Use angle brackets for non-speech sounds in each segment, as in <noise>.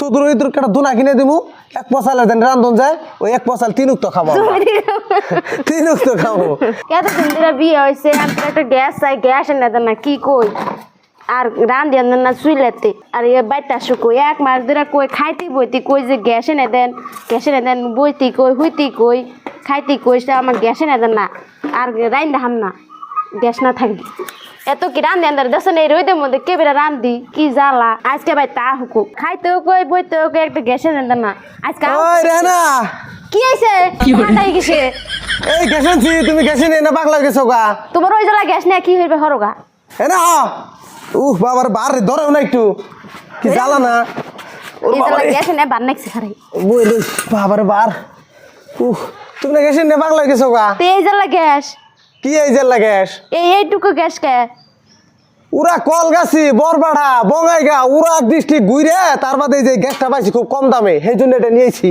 সুদূর ইদুর কেটা দুনা কিনে দিমু। এক পশালে দেন রান্ধন যায় ওই এক পশাল তিন উক্ত খাব। <laughs> তিন উক্ত খাব। এতদিন ধরে বিয়ে হয়েছে আমি একটা গ্যাস চাই গ্যাস এনে দেন না কি কই? আর রান্ধি আনেন না চুইলাতে। আর এ বাইতে আসো এক মাস ধরে কই খাইতে বইতে কই যে গ্যাস এনে দেন গ্যাস এনে দেন বইতে কই হইতে কই খাইতে কই সে আমার গ্যাস এনে দেন না। আর রাইন দেখাম না গ্যাস না থাকবি এত কি রান্ধি আন্দার? দেখছেন এই রোদের মধ্যে কে বেড়া রান্ধি কি জ্বালা? আজকে ভাই তা হুকুক খাইতেও কই বইতেও কই একটা গ্যাস এনে না। আজকে ওই রেনা! কি হয়েছে মাথায় কিসে এই তুমি গেছি নি না পাগলা গেছো গা? তোমার ওই জ্বালা গ্যাস নিয়ে কি হইবে হরগা এ না! উহ বাবার বার ধরেও না একটু। কি জ্বালা না? ওর বাবারে। গ্যাস নিয়ে বার নাকছে খারাই। বই বাবারে বার। উহ তুমি না গেছি নি পাগলা গেছো গা? তো এই জ্বালা গ্যাস। কি এই যে গ্যাস এই এইটুকু গ্যাস কে? উরা কলগাছি বরবাড়া বঙ্গাইগা উরা ডিস্ট্রিক্ট ঘুরে তার বাদে এই যে গ্যাসটা পাইছি খুব কম দামে সেই জন্য এটা নিয়েছি।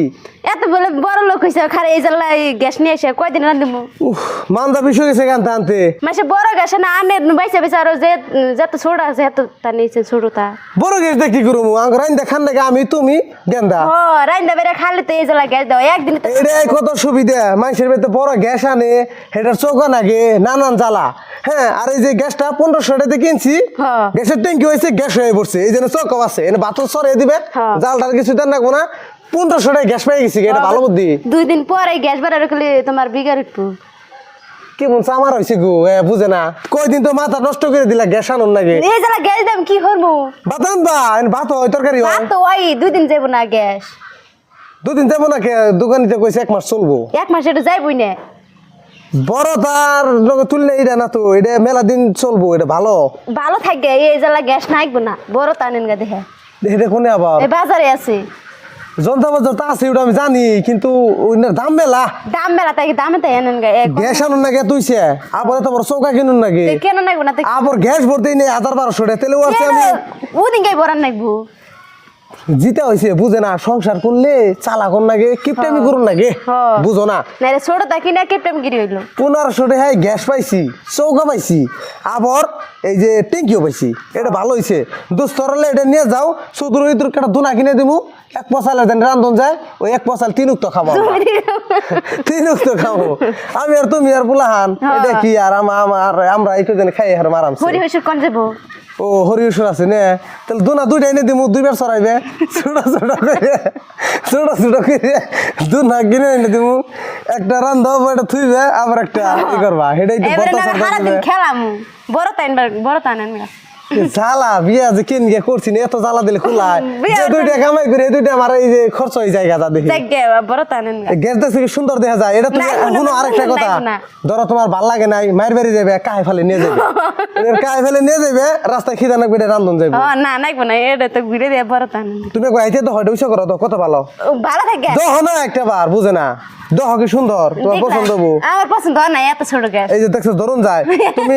এত বলে বড় লোক হয়েছে খারে এই জ্বালা গ্যাস নিয়ে এসে কয়দিন রান্ধিব উহ মান্দা বিষয় গেছে গানতে আনতে মাসে বড় গ্যাস না আনে বাইসে বাইসে আরও যে যত ছোট আছে এত তা নিয়েছে ছোট তা বড় গ্যাস দিয়ে কি করব? আঙ্গরাইন দেখান নাকি আমি তুমি গেন্দা। ও রান্দা বেড়ে খালি তো এই জ্বালা গ্যাস দাও একদিন তো এটাই কত সুবিধা মানুষের ভিতরে বড় গ্যাস আনে সেটার চৌকা নাগে নানান জ্বালা। হ্যাঁ আর এই যে গ্যাসটা পনেরোশো টাকাতে কিনছি হ্যাঁ। গ্যাসের ট্যাঙ্কি হয়েছে গ্যাস হয়ে পড়ছে। এই জন্য চৌকা আছে। এনে বাথরুম সরিয়ে দিবে হ্যাঁ। জালটার কিছু দেন রাখব না। পনেরোশো টাকা গ্যাস পেয়ে গেছি এটা ভালো বুদ্ধি। দুই দিন পরে গ্যাস বেড়ে রাখলে তোমার বিগার একটু। কেমন চামার হয়েছে গো? এ বুঝে না। কয়দিন তো মাথা নষ্ট করে দিলা গ্যাস আনুন নাকি? এই জ্বালা গ্যাস দাম কি করব? বাতান বা ভাত হয় তরকারি হয়। তো ওই দুই দিন যাব না গ্যাস। দুদিন যাব না কে? দোকানিতে কইছে এক মাস চলবো। এক মাস এটা যাইবই না। বড় তার লগে তুললে এটা না তো এটা মেলা দিন চলবো এটা ভালো। ভালো থাকে এই জ্বালা গ্যাস নাইবো না বড় দেখে এটা কোনে আবার? বাজারে আছে। তো আছে ওটা আমি জানি কিন্তু ওইটার দাম মেলা। দাম মেলা তাই দামে তাই এনেন গা এক গ্যাস আনুন নাকি তুইছে। আবার তো বড় চৌকা কিনুন নাকি কেন নাইবো না আবার গ্যাস ভরতেই নেই হাজার বারোশো টাকা তেলেও আছে আমি। গাই বরান জিতে হয়েছে বুঝে না সংসার করলে চালা কর নাকি কিপটামি করুন নাকি হ্যাঁ। বুঝো না। ছোট তাকি না কেপটেম গিরি হইল। পনেরোশো টাকায় গ্যাস পাইছি চৌকা পাইছি আবার এই যে ট্যাঙ্কিও পাইছি এটা ভালো হয়েছে দুস্তরলে এটা নিয়ে যাও সুদূর ইদুর একটা দুনা কিনে দিমু এক পশালে দেন রান্ধন যায় ওই এক পশাল তিন উক্ত খাব। <laughs> তিন উক্ত খাব। আমি আর তুমি আর বুলাহান এটা কি আর আম- আমার আমরা এই কজন খাই আর মারাম হরি হইসুর কোন যাব? ও হরিশ্বর আছে নে। তাহলে দুনা দুইটা এনে দিমু দুইবার সরাইবে ছোটা ছোটা করে ছোটা ছোটা করে দুনা কিনে এনে দিমু। একটা রান্ধব একটা থুইবে আবার একটা ই করবা। সেটাই তো। খেলাম। বড় তাইন বড় তাইন জ্বালা বিয়া যে কেন গিয়ে করছি না এত জ্বালা দিলে খোলায় <laughs> দুইটা কামাই করে দুইটা আমার এই যে খরচ হয়ে যায় গাদা দেখি। বড় কি সুন্দর দেখা যায়। এটা তুমি এখনও আরেকটা কথা। ধরো তোমার ভালো লাগে নাই মায়ের বাড়ি যাবে কাহে ফেলে নিয়ে যাবে <laughs> কাহে ফেলে নিয়ে যাবে রাস্তায় খিদা এটা রান্ধন যাবে না নাইবো না এটা তো ঘুরে দিয়ে বড় টানেন তুমি কইতে তো হয়তো উৎসাহ করো তো কত ভালো? ভালো থাকে। দহ না একটা বার বুঝে না। দহ কি সুন্দর তোমার পছন্দ হব? আমার পছন্দ হয় না এত ছোট গ্যাস এই যে দেখছ ধরুন যায়। তুমি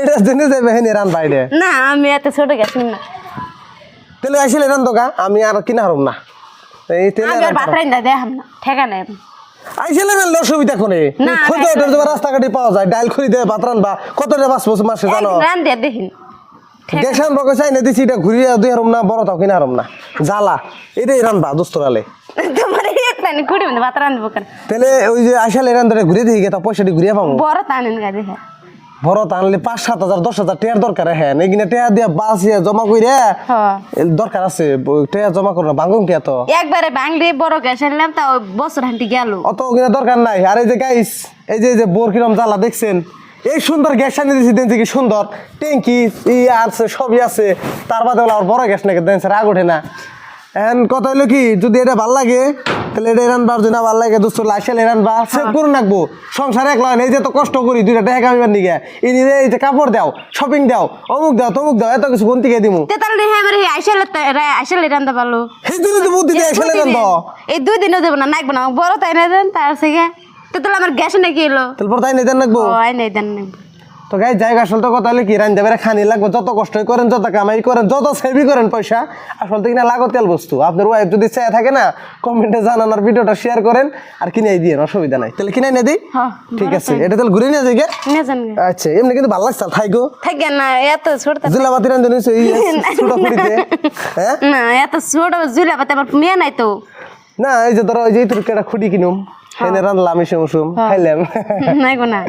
এটা জেনে যাবে হেনে রান বাইরে না আমি এত ছোট নিব না। আইসিলে রান আমি আর কিনা হারুম না। এই তেলে আমি আর ভাত দেখাম না ঠেকা নাই আইসিলে মেলে অসুবিধা কোনে? না, খোঁজে না, রাস্তাঘাটে পাওয়া যায় দেয় মাসে জানো? রান দেখিন দিছি এটা ঘুরিয়ে দুই হারুম না বড় তাও কিনা হারুম না। জ্বালা এটাই রানবা দোস্তরালে। তোমার একটা নি কুড়ি মানে ভাত রান্ধবো কেন? তাহলে ওই যে আইসালে রান ধরে ঘুরে দিয়ে তা পয়সাটি ঘুরিয়ে পাবো। বড় টানেন গা দেখে। বড় আনলে পাঁচ সাত হাজার দশ হাজার টেয়ার দরকার হ্যাঁ। এগিনে দিয়ে বাঁচিয়ে জমা কইরে হ্যাঁ। দরকার আছে জমা করো টিয়া তো একবারে বাংলি বড় গ্যাস আনলাম তা বছর গেল। অত দরকার নাই। আর এই যে গাইস এই যে যে বোর কিরম জ্বালা দেখছেন এই সুন্দর গ্যাস আনি দিয়েছি দেন কি সুন্দর। ট্যাঙ্কি ই আছে সবই আছে। তার বাদে বলে আর বড় গ্যাস নাকি দেন রাগ ওঠে না। এখন কথা হলো কি যদি এটা ভালো লাগে তাহলে এটা রানবার যদি না ভালো লাগে দুশো লাইসেল রানবা সেভ করুন রাখব সংসারে এক লাইন এই যে তো কষ্ট করি দুইটা টাকা কামিবার নিগে। এই নিজে এই যে কাপড় দাও শপিং দাও অমুক দাও তমুক দাও এত কিছু কোন থেকে দিমু? তে তাহলে হ্যাঁ এবারে আইসালে আইসালে রান্ধতে পারল সেই জন্য তো বুদ্ধি দিয়ে এসে রান এই দুই দিনও দেবো না নাকবো না বড় তাই না দেন তার থেকে। তো তাহলে আমার গ্যাস নাকি এলো। তারপর তাই নেই দেন ও আই নাই দেন নাকবো। তো গাই জায়গা আসল তো কথা হলে কি রান দেবে খানি লাগবে যত কষ্টই করেন যত কামাই করেন যত সেভি করেন পয়সা আসল তো কিনা লাগতিয়াল বস্তু। আপনার ওয়াইফ যদি চায় থাকে না কমেন্টে জানান আর ভিডিওটা শেয়ার করেন আর কিনে দিয়ে অসুবিধা নাই। তাহলে কিনে নিয়ে দিই? হ্যাঁ ঠিক আছে এটা তাহলে ঘুরে নিয়ে যাই গে? আচ্ছা এমনি কিন্তু ভালো লাগছে থাই গো। থাকে না এত ছোট জুলাবাতি রান্ধে নিয়েছো এই <laughs> ছোট পুরিতে হ্যাঁ? না এত ছোট জুলা পাতে আমার মেয়ে নাই তো। না এই যে ধরো ওই যে তোর একটা খুঁটি কিনুম এনে রান্ধলাম এসে মৌসুম খাইলাম। <laughs> নাই গো না।